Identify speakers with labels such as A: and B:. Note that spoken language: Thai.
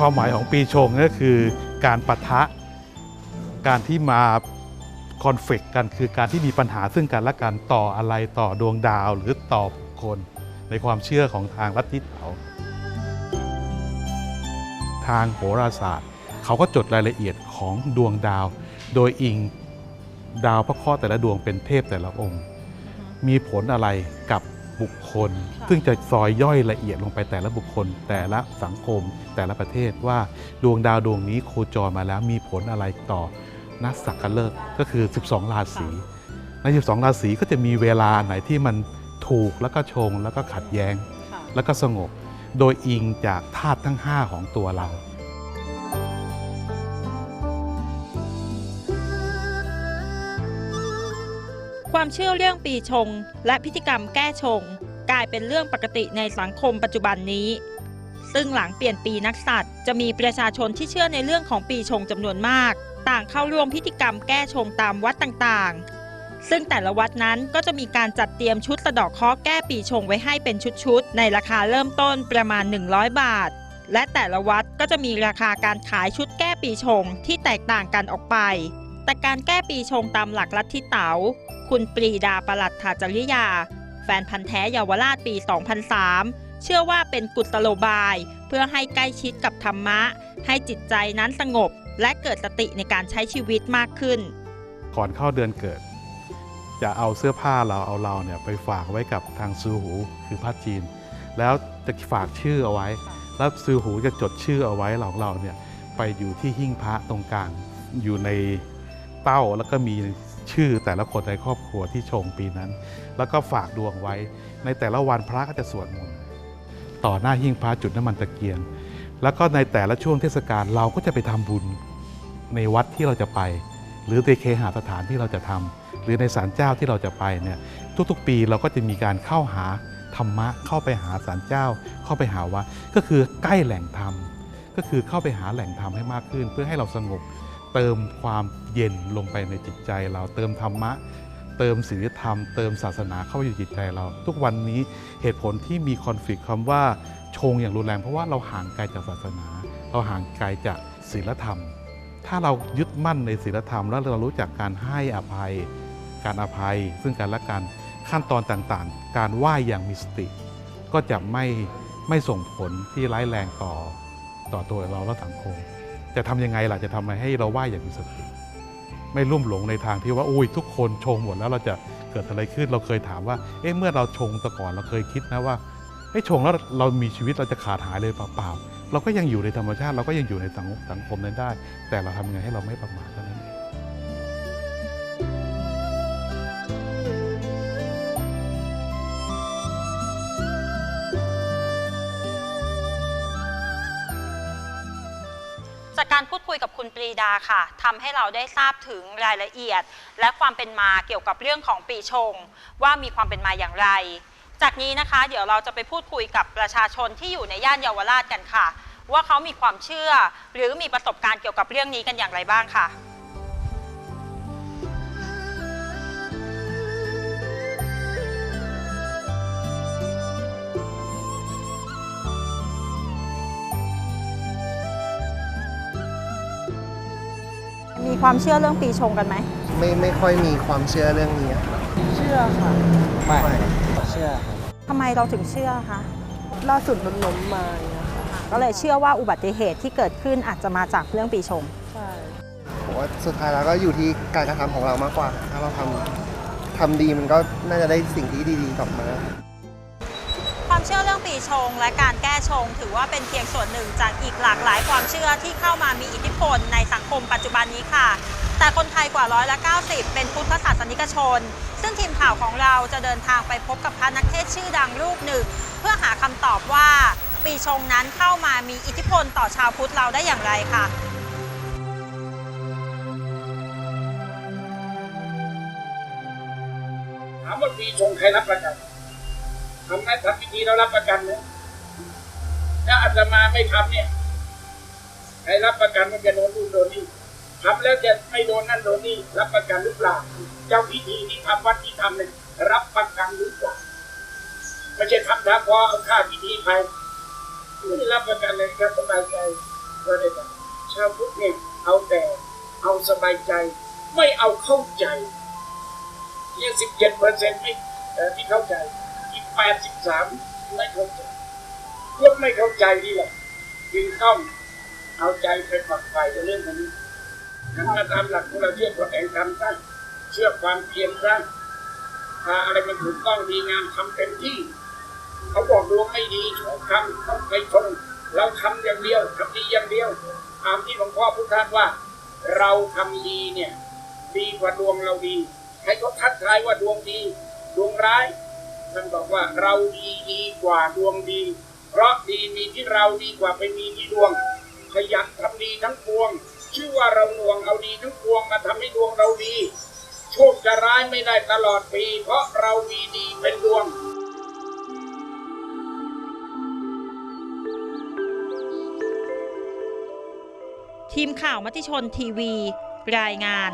A: ความหมายของปีชงก็คือการปะทะ การที่มาคอนฟ lict กันคือการที่มีปัญหาซึ่งกันและกันต่ออะไรต่อดวงดาวหรือต่อบุคคลในความเชื่อของทางลัทธิเต๋าทางโหราศาสตร์ เขาก็จดรายละเอียดของดวงดาว โดยอิงดาวพระเคราะห์แต่ละดวงเป็นเทพแต่ละองค์ มีผลอะไรกับ บุคคล
B: ค่ะ
A: ซึ่งจะซอยย่อยละเอียดลงไปแต่ละบุคคล แต่ละสังคม แต่ละประเทศว่าดวงดาวดวงนี้โคจรมาแล้วมีผลอะไรต่อนักสักกะเลิกษ์ก็คือ 12 ราศีใน 12 ราศีก็จะมีเวลาไหนที่มันถูกแล้วก็ชงแล้วก็ขัดแย้ง
B: ค่ะ
A: แล้วก็สงบ โดยอิงจากธาตุทั้ง 5 ของตัวเรา
B: ความเชื่อเรื่องปีชง และพิธีกรรมแก้ชง กลายเป็นเรื่องปกติในสังคมปัจจุบันนี้ ซึ่งหลังเปลี่ยนปีนักษัตริย์จะมีประชาชนที่เชื่อในเรื่องของปีชงจำนวนมาก ต่างเข้าร่วมพิธีกรรมแก้ชงตามวัดต่างๆ ซึ่งแต่ละวัดนั้นก็จะมีการจัดเตรียมชุดสะดอกเคราะห์แก้ปีชงไว้ให้เป็นชุดๆในราคาเริ่มต้นประมาณ 100 บาท และแต่ละวัดก็จะมีราคาการขายชุดแก้ปีชงที่แตกต่างกันออกไป แต่การแก้ปีชงตามหลักลัทธิเต๋า คุณปรีดาประหลัดถาจริยา แฟนพันธ์แท้เยาวราชปี 2003 เชื่อว่าเป็นกุศโลบาย เพื่อให้ใกล้ชิดกับธรรมะ ให้จิตใจนั้นสงบ และเกิดสติในการใช้ชีวิตมากขึ้น
A: ก่อนเข้าเดือนเกิด จะเอาเสื้อผ้าเราเอาเราเนี่ยไปฝากไว้กับทางซูหูคือพระจีน แล้วจะฝากชื่อเอาไว้ แล้วซูหูจะจดชื่อเอาไว้ของเราเนี่ยไปอยู่ที่หิ้งพระตรงกลางอยู่ใน เต้าแล้วก็มีชื่อแต่ละคนในครอบครัวที่ชงปีนั้น แล้วก็ฝากดวงไว้ ในแต่ละวันพระก็จะสวดมนต์ต่อหน้าหิ้งพระจุดน้ำมันตะเกียง แล้วก็ในแต่ละช่วงเทศกาลเราก็จะไปทำบุญในวัดที่เราจะไป หรือในเคหสถานที่เราจะทำหรือในศาลเจ้าที่เราจะไปเนี่ยทุกๆปีเราก็จะมีการเข้าหาธรรมะเข้าไปหาศาลเจ้า เข้าไปหาวัดก็คือใกล้แหล่งธรรมก็คือเข้าไปหาแหล่งธรรมให้มากขึ้น เพื่อให้เราสงบ เติมความเย็นลงไปในจิตใจเราเติมธรรมะ เติมศีลธรรม เติมศาสนาเข้าไปอยู่จิตใจเรา ทุกวันนี้เหตุผลที่มีคอนฟ lict คำว่าชงอย่างรุนแรงเพราะว่าเราห่างไกลจากศาสนา เราห่างไกลจากศีลธรรม ถ้าเรายึดมั่นในศีลธรรม แล้วเรารู้จักการให้อภัย การอภัย ซึ่งกันและกันขั้นตอนต่างๆ การไหว้อย่างมีสติ ก็จะไม่ไม่ส่งผลที่ร้ายแรงต่อต่อตัวเราและสังคม จะทำยังไงล่ะจะทำให้เราไหว้อย่างมีสติไม่ลุ่มหลงในทางที่ว่าอุ้ยทุกคนชงหมดแล้วเราจะเกิดอะไรขึ้นเราเคยถามว่าเอ๊ะเมื่อเราชงแต่ก่อนเราเคยคิดนะว่าเอ๊ะชงแล้วเรามีชีวิตเราจะขาดหายเลยเปล่าๆเราก็ยังอยู่ในธรรมชาติเราก็ยังอยู่ในสังสังคมนั้นได้ แต่เราทำยังไงให้เราไม่ประมาทเท่านั้นเอง
B: จากการพูดคุยกับคุณปรีดาค่ะทำให้เราได้ทราบถึงรายละเอียด และความเป็นมาเกี่ยวกับเรื่องของปีชง ว่ามีความเป็นมาอย่างไร จากนี้นะคะเดี๋ยวเราจะไปพูดคุยกับประชาชนที่อยู่ในย่านเยาวราชกันค่ะ ว่าเขามีความเชื่อ หรือมีประสบการณ์เกี่ยวกับเรื่องนี้กันอย่างไรบ้างค่ะ
C: ความเชื่อเรื่องปีชงกันไหม
D: ไม่ไม่ค่อยมีความเชื่อเรื่องนี้ครับ
E: เชื่อค่ะ
D: ไม่
E: เชื่อครับ
C: ทำไมเราถึงเชื่อคะ
E: ล่าสุดมันล้มมาอย่างเงี้ยค่ะ
C: ก็เลยเชื่อว่าอุบัติเหตุที่เกิดขึ้นอาจจะมาจากเรื่องปีชง
E: ใช่
D: ผมว่าสุดท้ายแล้วก็อยู่ที่การกระทำของเรามากกว่า ถ้าเราทำทำดีมันก็น่าจะได้สิ่งที่ดีๆกลับมา
B: ความเชื่อเรื่องปีชง และการแก้ชง ถือว่าเป็นเพียงส่วนหนึ่งจากอีกหลากหลายความเชื่อที่เข้ามามีอิทธิพลในสังคมปัจจุบันนี้ค่ะ แต่คนไทยกว่าร้อยละ90 เป็นพุทธศาสนิกชน ซึ่งทีมข่าวของเราจะเดินทางไปพบกับพระนักเทศชื่อดังรูปหนึ่ง เพื่อหาคำตอบว่า ปีชงนั้นเข้ามามีอิทธิพลต่อชาวพุทธเราได้อย่างไรค่ะ
F: ถามว่าปีชงใครรับประกัน ทำนั้นทำพิธีเรารับประกันไหมถ้าอาตมาไม่ทำเนี่ยใครรับประกันว่าจะโดนนู่นโดนนี่ทำแล้วจะไม่โดนนั่นโดนนี่รับประกันหรือเปล่า เจ้าพิธีที่ทำวัดที่ทำเนี่ยรับประกันหรือเปล่าไม่ใช่ทำทำพอเอาค่าพิธีไปไม่ได้รับประกันเลยครับสบายใจก็ได้แต่ชาวพุทธเนี่ยเอาแต่เอาสบายใจ ไม่เอาเข้าใจยังสิบเจ็ดเปอร์เซ็นต์ไม่เออที่เข้าใจ แปดสิบสามไม่เข้าใจพวกไม่เข้าใจนี่แหละจึงต้องเอาใจไปฝักใฝ่ในเรื่องนี้งั้นมาตามหลักของเราเชื่อกฎแห่งกรรมซะเชื่อความเพียรซะถ้าอะไรมันถูกต้องดีงามทำเต็มที่ เขาบอกดวงไม่ดีชงคำต้องไปชงเราทำอย่างเดียวทำดีอย่างเดียวตามที่หลวงพ่อพุทธาสว่า เราทำดีเนี่ย ดีกว่าดวงเราดี ให้เขาทักทายว่าดวงดี ดวงร้าย ท่านบอกว่าเราดีดีกว่าดวงดี เพราะดีมีที่เราดีกว่าไปมีที่ดวง ขยันทำดีทั้งปวง ชื่อว่าเราดวงเอาดีทั้งปวงมาทำให้ดวงเราดี โชคจะร้ายไม่ได้ตลอดปี เพราะเรามีดีเป็นดวง
B: ทีมข่าวมติชนทีวี รายงาน